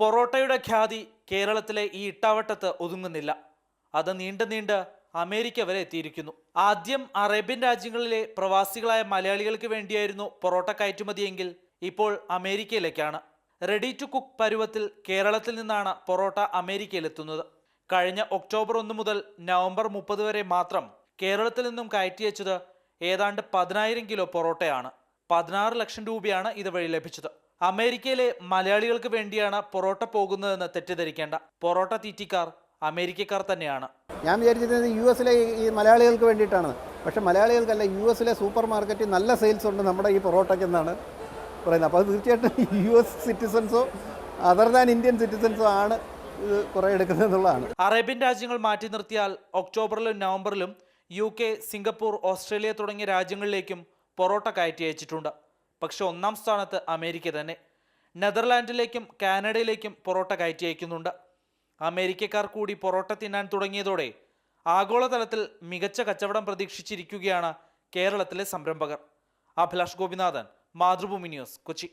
പൊറോട്ടയുടെ ഖ്യാതി കേരളത്തിലെ ഈ ഇട്ടാവട്ടത്ത് ഒതുങ്ങുന്നില്ല. അത് നീണ്ട് നീണ്ട് അമേരിക്ക വരെ എത്തിയിരിക്കുന്നു. ആദ്യം അറേബ്യൻ രാജ്യങ്ങളിലെ പ്രവാസികളായ മലയാളികൾക്ക് വേണ്ടിയായിരുന്നു പൊറോട്ട കയറ്റുമതിയെങ്കിൽ ഇപ്പോൾ അമേരിക്കയിലേക്കാണ്. റെഡി ടു കുക്ക് പരുവത്തിൽ കേരളത്തിൽ നിന്നാണ് പൊറോട്ട അമേരിക്കയിലെത്തുന്നത്. കഴിഞ്ഞ ഒക്ടോബർ ഒന്ന് മുതൽ നവംബർ മുപ്പത് വരെ മാത്രം കേരളത്തിൽ നിന്നും കയറ്റി അയച്ചത് ഏതാണ്ട് പതിനായിരം കിലോ പൊറോട്ടയാണ്. പതിനാറ് ലക്ഷം രൂപയാണ് ഇതുവഴി ലഭിച്ചത്. അമേരിക്കയിലെ മലയാളികൾക്ക് വേണ്ടിയാണ് പൊറോട്ട പോകുന്നതെന്ന് തെറ്റിദ്ധരിക്കേണ്ട പൊറോട്ട തീറ്റിക്കാർ അമേരിക്കക്കാർ തന്നെയാണ്. ഞാൻ വിചാരിച്ചിരുന്നത് യു എസിലെ ഈ മലയാളികൾക്ക് വേണ്ടിയിട്ടാണ്. പക്ഷേ മലയാളികൾക്കല്ല യു എസിലെ സൂപ്പർ മാർക്കറ്റിൽ നല്ല സെയിൽസ് ഉണ്ട് നമ്മുടെ ഈ പൊറോട്ടയ്ക്ക് എന്നാണ് പറയുന്നത്. അപ്പോൾ തീർച്ചയായിട്ടും യു എസ് സിറ്റിസൺസോ അതർ ദാൻ ഇന്ത്യൻ സിറ്റിസൺസോ ആണ് ഇത് കുറേ എടുക്കുന്നത് എന്നുള്ളതാണ്. അറേബ്യൻ രാജ്യങ്ങൾ മാറ്റി നിർത്തിയാൽ ഒക്ടോബറിലും നവംബറിലും യു കെ സിംഗപ്പൂർ ഓസ്ട്രേലിയ തുടങ്ങിയ രാജ്യങ്ങളിലേക്കും പൊറോട്ട കയറ്റി അയച്ചിട്ടുണ്ട്. പക്ഷെ ഒന്നാം സ്ഥാനത്ത് അമേരിക്ക തന്നെ നെതർലാൻഡിലേക്കും കാനഡയിലേക്കും പൊറോട്ട കയറ്റി അയക്കുന്നുണ്ട്. അമേരിക്കക്കാർ കൂടി പൊറോട്ട തിന്നാൻ തുടങ്ങിയതോടെ ആഗോളതലത്തിൽ മികച്ച കച്ചവടം പ്രതീക്ഷിച്ചിരിക്കുകയാണ് കേരളത്തിലെ സംരംഭകർ. അഭിലാഷ് ഗോപിനാഥൻ മാതൃഭൂമി ന്യൂസ് കൊച്ചി.